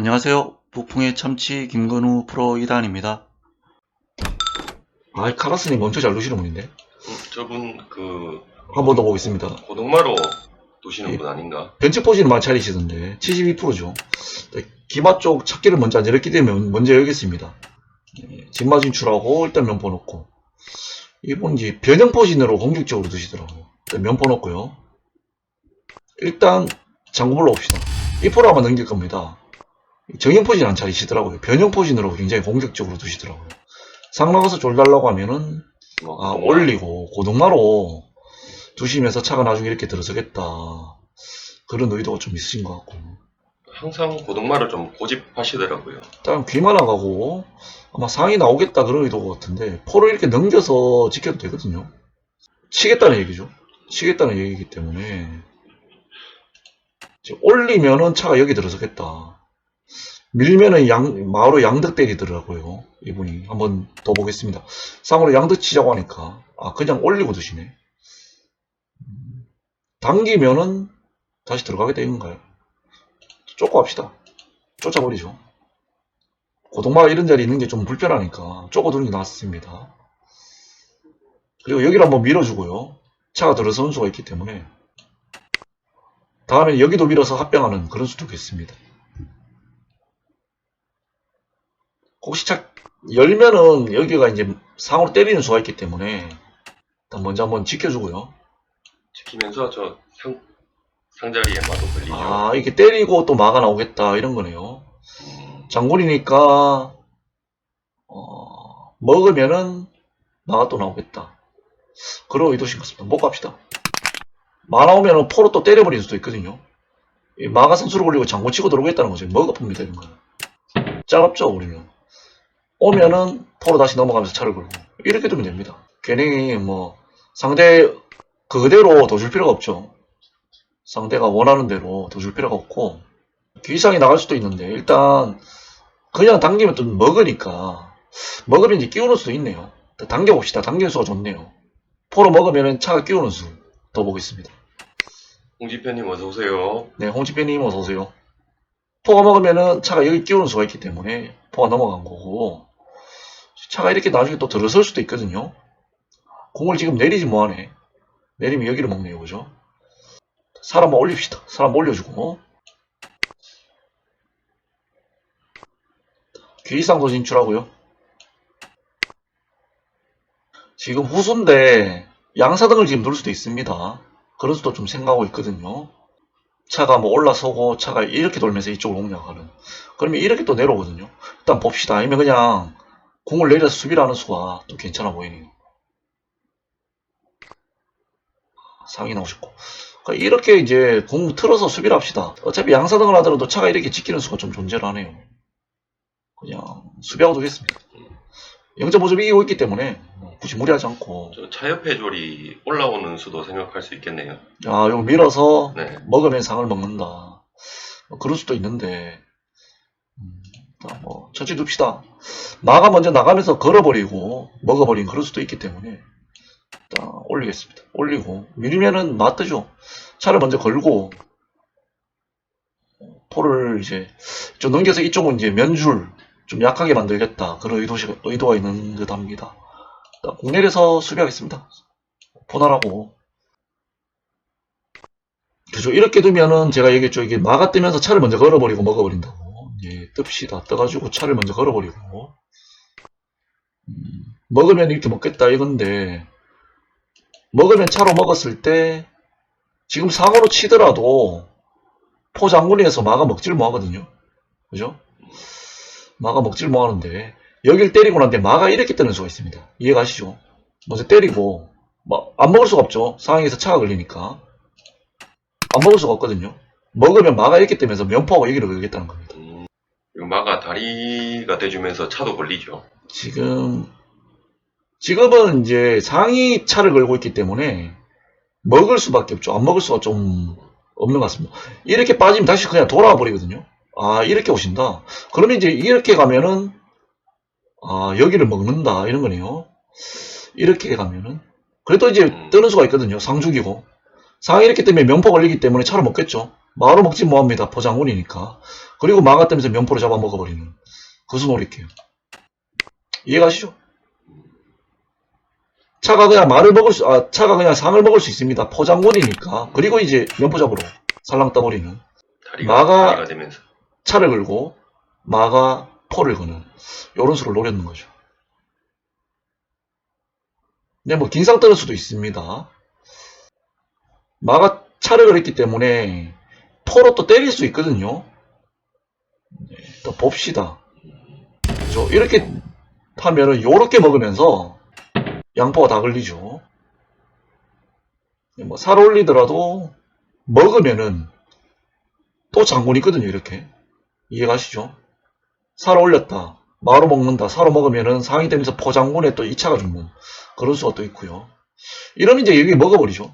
안녕하세요. 부풍의 참치 김건우 프로 2단입니다. 아, 카라스님 엄청 잘 두시는 분인데. 음, 저분 그 한 번 더 보겠습니다. 고등마로 두시는 예. 분 아닌가? 벤치 포지는 많이 차리시던데. 72%죠. 기마 쪽 찾기를 먼저 안 열었기 때문에 먼저 열겠습니다. 예, 진마 진출하고 일단 면포 놓고. 이분 이제 변형 포진으로 공격적으로 드시더라고요. 일단 면포 놓고요. 일단 장구 불러봅시다. 이 포로 아마 넘길 겁니다. 정형 포진 안 차리시더라고요. 변형 포진으로 굉장히 공격적으로 두시더라고요. 상나가서 졸 달라고 하면은 뭐, 아. 올리고 고등마로 두시면서 차가 나중에 이렇게 들어서겠다. 그런 의도가 좀 있으신 것 같고. 항상 고등마를 좀 고집하시더라고요. 일단 귀만 나가고 아마 상이 나오겠다 그런 의도 같은데 포를 이렇게 넘겨서 지켜도 되거든요. 치겠다는 얘기죠. 치겠다는 얘기이기 때문에 올리면은 차가 여기 들어서겠다. 밀면은 양, 마으로 양득 때리더라고요. 이분이. 한번 더 보겠습니다. 상으로 양득 치자고 하니까. 아, 그냥 올리고 드시네. 음, 당기면은 다시 들어가게 되는가요? 쫓고 합시다. 쫓아버리죠. 고동마가 이런 자리에 있는 게 좀 불편하니까 쫓아두는 게 낫습니다. 그리고 여기를 한번 밀어주고요. 차가 들어서는 수가 있기 때문에 다음에 여기도 밀어서 합병하는 그런 수도 있겠습니다. 혹시 차 열면은 여기가 이제 상으로 때리는 수가 있기 때문에 일단 먼저 한번 지켜주고요. 지키면서 저 상, 상자리에 마도 걸리죠. 아 이렇게 때리고 또 마가 나오겠다 이런 거네요. 음, 장군이니까 어, 먹으면은 마가 또 나오겠다. 그런 의도신 것 같습니다. 못 갑시다. 마 나오면은 포로 또 때려버릴 수도 있거든요. 이 마가 선수를 올리고 장군 치고 들어오겠다는 거죠. 먹어 봅니다 이런 거는. 짜갑죠 우리는. 오면은 포로 다시 넘어가면서 차를 걸고 이렇게 두면 됩니다. 괜히 뭐 상대 그대로 더 줄 필요가 없죠. 상대가 원하는 대로 더 줄 필요가 없고 귀상이 나갈 수도 있는데 일단 그냥 당기면 또 먹으니까 먹으면 이제 끼우는 수도 있네요. 당겨봅시다. 당기는 수가 좋네요. 포로 먹으면 차가 끼우는 수 더 보겠습니다. 홍지편님 어서 오세요. 네, 홍지배님 어서 오세요. 포가 먹으면은 차가 여기 끼우는 수가 있기 때문에 포가 넘어간 거고 차가 이렇게 나중에 또 들어설 수도 있거든요. 공을 지금 내리지 뭐하네. 내리면 여기를 먹네요, 그죠? 사람 올립시다. 사람 올려주고 귀상도 진출하고요. 지금 후수인데 양사등을 지금 넣을 수도 있습니다. 그런 수도 좀 생각하고 있거든요. 차가 뭐 올라서고 차가 이렇게 돌면서 이쪽으로 공략하는 그러면 이렇게 또 내려오거든요 일단 봅시다 아니면 그냥 공을 내려서 수비를 하는 수가 또 괜찮아 보이네요 상이 나오셨고 그러니까 이렇게 이제 공 틀어서 수비를 합시다 어차피 양사등을 하더라도 차가 이렇게 지키는 수가 좀 존재를 하네요 그냥 수비하고 두겠습니다 0.5점 이기고 있기 때문에 뭐 굳이 무리하지 않고 저차 옆에 조리 올라오는 수도 생각할 수 있겠네요. 아 이거 밀어서 네. 먹으면 상을 먹는다. 뭐 그럴 수도 있는데, 음, 뭐, 천천히 둡시다. 마가 먼저 나가면서 걸어버리고, 먹어버린 그럴 수도 있기 때문에, 일단 올리겠습니다. 올리고, 밀면은 맞뜨죠. 차를 먼저 걸고, 포를 이제, 좀 넘겨서 이쪽은 이제 면줄, 좀 약하게 만들겠다. 그런 의도, 의도가 있는 듯 합니다. 일단 공내려서 수비하겠습니다. 포나라고. 그죠. 이렇게 두면은 제가 얘기했죠. 이게 마가 뜨면서 차를 먼저 걸어버리고 먹어버린다고. 예, 뜹시다. 떠가지고 차를 먼저 걸어버리고. 음, 먹으면 이렇게 먹겠다 이건데, 먹으면 차로 먹었을 때, 지금 상으로 치더라도, 포장군에서 마가 먹질 못하거든요. 그죠? 마가 먹질 못하는데, 여길 때리고 난데 마가 이렇게 뜨는 수가 있습니다. 이해가시죠? 먼저 때리고, 뭐, 안 먹을 수가 없죠. 상황에서 차가 걸리니까. 안 먹을 수가 없거든요. 먹으면 마가 이렇게 뜨면서 면포하고 여기를 걸겠다는 겁니다. 음, 마가 다리가 돼주면서 차도 걸리죠. 지금, 지금은 이제 상위 차를 걸고 있기 때문에 먹을 수밖에 없죠. 안 먹을 수가 좀 없는 것 같습니다. 이렇게 빠지면 다시 그냥 돌아와 버리거든요. 아, 이렇게 오신다. 그러면 이제 이렇게 가면은, 아, 여기를 먹는다. 이런 거네요. 이렇게 가면은. 그래도 이제 뜨는 수가 있거든요. 상 죽이고. 상이 이렇게 뜨면 면포 걸리기 때문에 차를 먹겠죠. 마로 먹지 뭐합니다. 포장군이니까. 그리고 마가 때면서 면포로 잡아먹어버리는. 그수 노릴게요. 이해가시죠? 차가 그냥 말을 먹을 수, 아, 차가 그냥 상을 먹을 수 있습니다. 포장군이니까. 그리고 이제 면포 잡으러 살랑 떠버리는. 다리가, 마가- 다리가 되면서. 차를 걸고 마가 포를 거는 요런 수를 노렸는 거죠. 근데 뭐 긴상 떠는 수도 있습니다. 마가 차를 걸었기 때문에 포로 또 때릴 수 있거든요. 네, 또 봅시다. 그죠? 이렇게 하면은 요렇게 먹으면서 양포가 다 걸리죠. 네, 뭐살 올리더라도 먹으면은 또 장군이 있거든요, 이렇게. 이해가시죠? 사로 올렸다. 마로 먹는다. 사로 먹으면은 상이 되면서 포장군에 또 2차가 죽는 그런 수가 또 있고요. 이러면 이제 여기 먹어버리죠.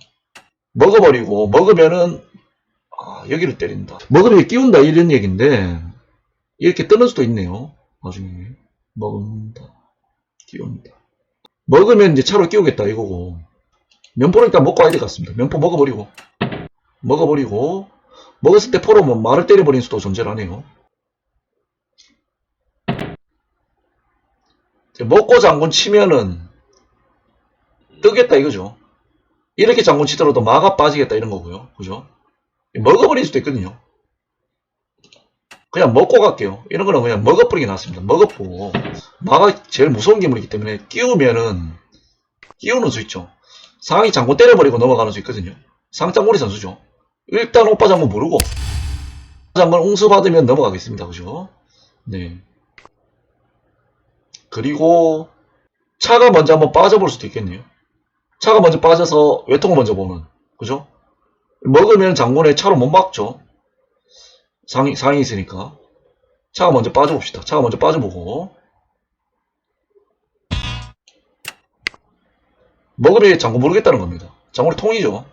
먹어버리고 먹으면은 아, 여기를 때린다. 먹으면 끼운다 이런 얘기인데 이렇게 뜨는 수도 있네요. 나중에 먹는다. 끼운다. 먹으면 이제 차로 끼우겠다 이거고 면포는 일단 먹고 와야 될 것 같습니다. 면포 먹어버리고 먹어버리고 먹었을 때 포로 뭐 말을 때려버린 수도 존재를 하네요. 이제 먹고 장군 치면은 뜨겠다 이거죠. 이렇게 장군 치더라도 마가 빠지겠다 이런 거고요. 그죠? 먹어버릴 수도 있거든요. 그냥 먹고 갈게요. 이런 거는 그냥 먹어버리기 낫습니다. 먹어보고 마가 제일 무서운 괴물이기 때문에 끼우면은 끼우는 수 있죠. 상이 장군 때려버리고 넘어가는 수 있거든요. 상장군이 선수죠. 일단 오빠 장군 모르고 장군 웅수 받으면 넘어가겠습니다. 그죠? 네. 그리고 차가 먼저 한번 빠져볼 수도 있겠네요. 차가 먼저 빠져서 외통을 먼저 보는. 그죠? 먹으면 장군의 차로 못 막죠. 상이, 상이 있으니까. 차가 먼저 빠져봅시다. 차가 먼저 빠져보고. 먹으면 장군 모르겠다는 겁니다. 장군의 통이죠.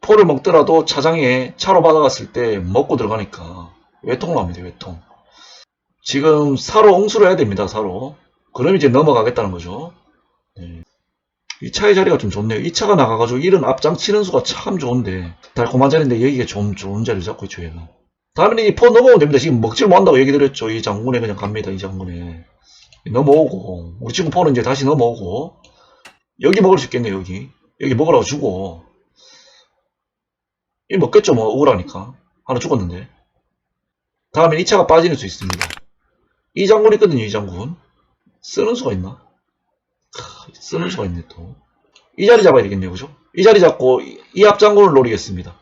포를 먹더라도 차장에 차로 받아갔을 때 먹고 들어가니까 외통을 합니다. 외통. 지금 사로 옹수를 해야 됩니다. 사로. 그럼 이제 넘어가겠다는 거죠. 네. 이 차의 자리가 좀 좋네요. 이 차가 나가가지고 이런 앞장 치는 수가 참 좋은데 달콤한 자리인데 여기가 좀 좋은 자리를 잡고 있죠. 얘가. 다음에는 이포 넘어오면 됩니다. 지금 먹질 못한다고 얘기 드렸죠. 이 장군에 그냥 갑니다. 이 장군에. 넘어오고 우리 친구 포는 이제 다시 넘어오고 여기 먹을 수 있겠네요. 여기. 여기 먹으라고 주고 이 먹겠죠. 뭐 억울하니까. 하나 죽었는데. 다음에 이 차가 빠지는 수 있습니다. 이 장군 있거든요. 이 장군. 쓰는 수가 있나? 크, 쓰는 수가 있네 또. 이 자리 잡아야 되겠네요. 그죠? 이 자리 잡고 이, 이 앞장군을 노리겠습니다.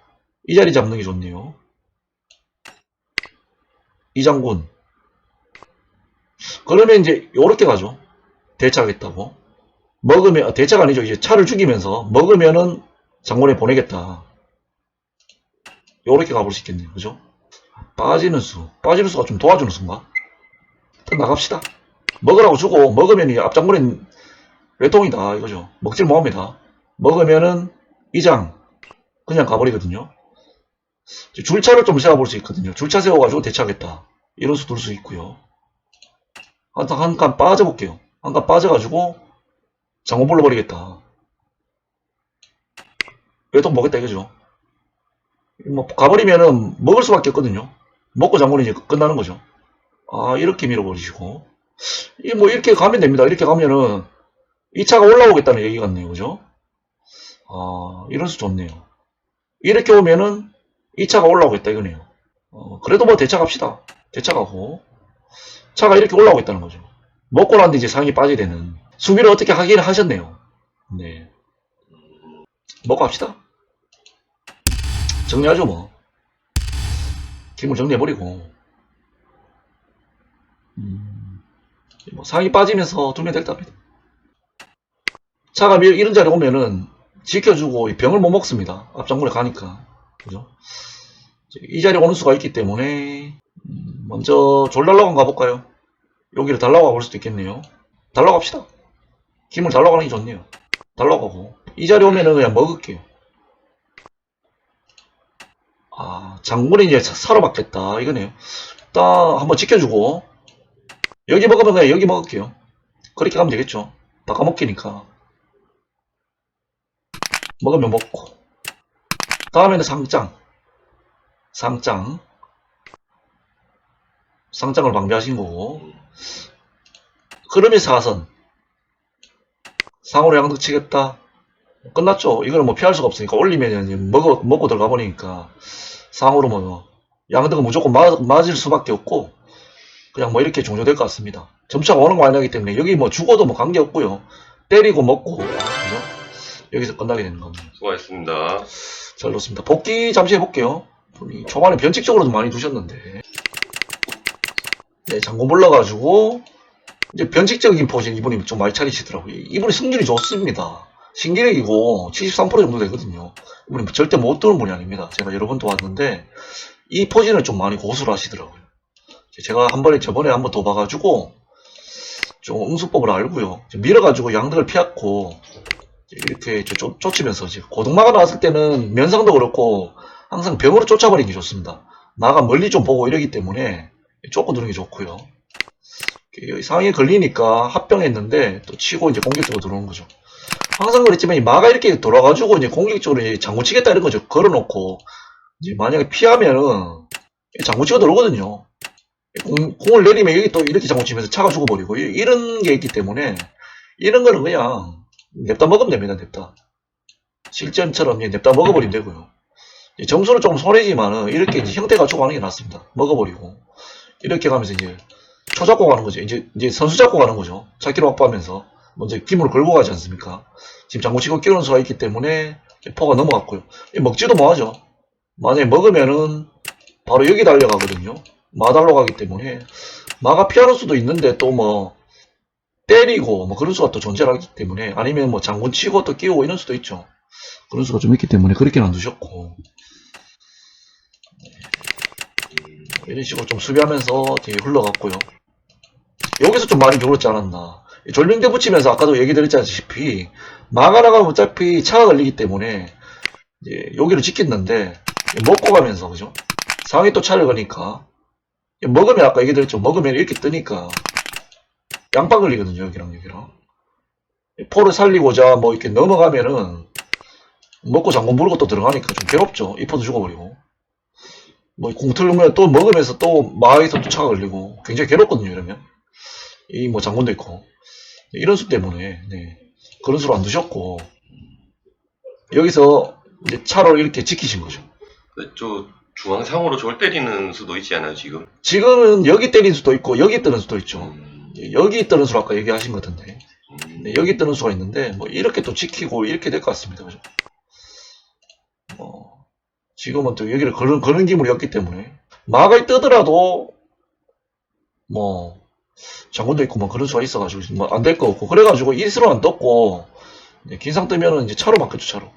이 자리 잡는 게 좋네요. 이 장군. 그러면 이제 요렇게 가죠. 대차하겠다고. 먹으면 아, 대차가 아니죠. 이제 차를 죽이면서 먹으면은 장군에 보내겠다. 요렇게 가볼 수 있겠네요. 그죠? 빠지는 수. 빠지는 수가 좀 도와주는 수인가? 또 나갑시다. 먹으라고 주고 먹으면 이 앞장군은 외통이다 이거죠. 먹질 못합니다. 먹으면은 이장 그냥 가버리거든요. 줄차를 좀 세워볼 수 있거든요. 줄차 세워가지고 대차하겠다. 이런 수 둘 수 있고요. 한칸 빠져볼게요. 한 칸 빠져가지고 장군 불러버리겠다. 외통 먹겠다 이거죠. 뭐 가버리면은 먹을 수밖에 없거든요. 먹고 장군이 이제 끝나는 거죠. 아 이렇게 밀어버리시고 이 뭐 이렇게 가면 됩니다. 이렇게 가면은 이 차가 올라오겠다는 얘기 같네요. 그죠? 아 이런 수 좋네요. 이렇게 오면은 이 차가 올라오겠다 이거네요. 어, 그래도 뭐 대차 갑시다. 대차 가고 차가 이렇게 올라오겠다는 거죠. 먹고 난데 이제 상이 빠지게 되는 수비를 어떻게 하긴 하셨네요. 네. 먹고 합시다. 정리하죠 뭐. 기물 정리해버리고. 음, 뭐 상이 빠지면서 두면 될다 합니다. 차가 밀- 이런 자리 오면은 지켜주고 이 병을 못 먹습니다. 앞장군에 가니까. 그죠? 이 자리에 오는 수가 있기 때문에 음, 먼저 졸달라고 가볼까요? 여기를 달라고 가볼 수도 있겠네요. 달라고 갑시다. 힘을 달라고 하는 게 좋네요. 달라고 가고 이 자리 오면은 그냥 먹을게요. 아 장군이 이제 사- 사러 받겠다 이거네요. 일단 한번 지켜주고 여기 먹으면 그냥 여기 먹을게요. 그렇게 가면 되겠죠. 바꿔 먹기니까. 먹으면 먹고. 다음에는 상장. 상장. 상장을 방비하신 거고. 흐름이 사선. 상으로 양득 치겠다. 끝났죠. 이거는 뭐 피할 수가 없으니까 올리면 먹어, 먹고 들어가 버리니까 상으로 뭐 양득은 무조건 맞, 맞을 수밖에 없고 그냥 뭐 이렇게 종료될 것 같습니다. 점차가 오는 거 아니기 때문에 여기 뭐 죽어도 뭐 관계없고요. 때리고 먹고 그죠? 여기서 끝나게 되는 겁니다. 수고하셨습니다. 잘 놓습니다. 복귀 잠시 해볼게요. 분이 초반에 변칙적으로도 많이 두셨는데. 네, 장고 몰라가지고, 이제 변칙적인 포진 이분이 좀 많이 차리시더라고요. 이분이 승률이 좋습니다. 신기력이고, 73% 정도 되거든요. 이분이 절대 못 두는 분이 아닙니다. 제가 여러 번 도왔는데, 이 포진을 좀 많이 고수를 하시더라고요. 제가 한 번에, 저번에 한 번 더 봐가지고, 좀 응수법을 알고요. 밀어가지고 양득을 피했고, 이렇게 쫓- 쫓- 쫓으면서 이제 고등마가 나왔을 때는 면상도 그렇고 항상 병으로 쫓아버리는 게 좋습니다. 마가 멀리 좀 보고 이러기 때문에 쫓고 두는 게 좋고요. 상위에 걸리니까 합병했는데 또 치고 이제 공격적으로 들어오는 거죠. 항상 그랬지만 이 마가 이렇게 돌아가지고 이제 공격적으로 장구 치겠다 이런 거죠. 걸어놓고 이제 만약에 피하면은 장구 치고 들어오거든요. 공, 공을 내리면 여기 또 이렇게 장구 치면서 차가 죽어버리고 이- 이런 게 있기 때문에 이런 거는 그냥 냅다 먹으면 됩니다, 냅다. 실전처럼 이제 냅다 먹어버리면 되고요. 이제 점수는 조금 손해지만은 이렇게 이제 형태가 조금 하는 게 낫습니다. 먹어버리고. 이렇게 가면서 이제 초 잡고 가는 거죠. 이제, 이제 선수 잡고 가는 거죠. 차기로 확보하면서. 먼저 김으로 걸고 가지 않습니까? 지금 장구치고 끼우는 수가 있기 때문에 포가 넘어갔고요. 이 먹지도 뭐하죠. 만약에 먹으면은 바로 여기 달려가거든요. 마달로 가기 때문에 마가 피하는 수도 있는데 또 뭐 때리고 뭐 그런 수가 또 존재하기 때문에 아니면 뭐 장군 치고 또 끼우고 이런 수도 있죠. 그런 수가 좀 있기 때문에 그렇게는 안 두셨고 이런 식으로 좀 수비하면서 되게 흘러갔고요. 여기서 좀 많이 졸았지 않았나. 이 전륜대 붙이면서 아까도 얘기 드렸다시피 마가 나가면 어차피 차가 걸리기 때문에 여기를 지켰는데 먹고 가면서 그죠? 상위 또 차를 거니까 먹으면 아까 얘기 드렸죠. 먹으면 이렇게 뜨니까 양파 걸리거든요, 여기랑 여기랑. 포를 살리고자 뭐 이렇게 넘어가면은 먹고 장군 부르고 또 들어가니까 좀 괴롭죠. 이 포도 죽어버리고. 뭐 공틀면 또 먹으면서 또 마에서 또 차가 걸리고 굉장히 괴롭거든요, 이러면. 이 뭐 장군도 있고. 이런 수 때문에, 네. 그런 수로 안 두셨고. 여기서 이제 차로 이렇게 지키신 거죠. 그, 저 중앙상으로 저걸 때리는 수도 있지 않아요, 지금? 지금은 여기 때린 수도 있고, 여기 뜨는 수도 있죠. 음, 여기 뜨는 수로 아까 얘기하신 것 같은데. 음, 네, 여기 뜨는 수가 있는데 뭐 이렇게 또 지키고 이렇게 될 것 같습니다. 그죠? 뭐 지금은 또 여기를 거는 거는 기물이 없기 때문에 마가 뜨더라도 뭐 장군도 있고 뭐 그런 수가 있어가지고 뭐 안 될 거 없고 그래가지고 일수로 안 떴고 이제 긴상 뜨면은 이제 차로 바뀌었죠 차로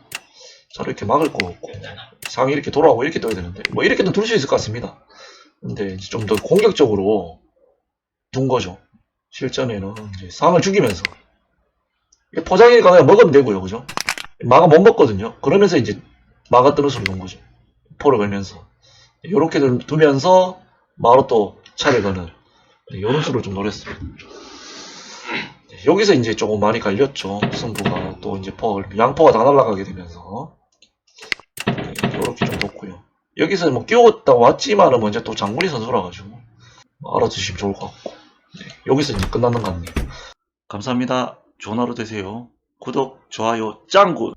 차로 이렇게 막을 거 없고 상이 이렇게 돌아오고 이렇게 떠야 되는데 뭐 이렇게도 둘 수 있을 것 같습니다. 근데 좀 더 공격적으로 둔 거죠. 실전에는 이제 상을 죽이면서 포장이니까 먹으면 되고요, 그죠? 마가 못 먹거든요. 그러면서 이제 마가 뜨는 소리 놓은 거죠. 포를 걸면서 이렇게 두면서 마로 또 차를 거는 이런 수를 좀 노렸습니다. 네, 여기서 이제 조금 많이 갈렸죠. 승부가 또 이제 포 양포가 다 날아가게 되면서 이렇게 좀 놓고요. 여기서 뭐 끼웠다 왔지만은 먼저 또 장군이 선수라 가지고 알아두시면 좋을 것 같고 네, 여기서 이제 끝나는 것 같네요. 감사합니다. 좋은 하루 되세요. 구독, 좋아요, 짱구!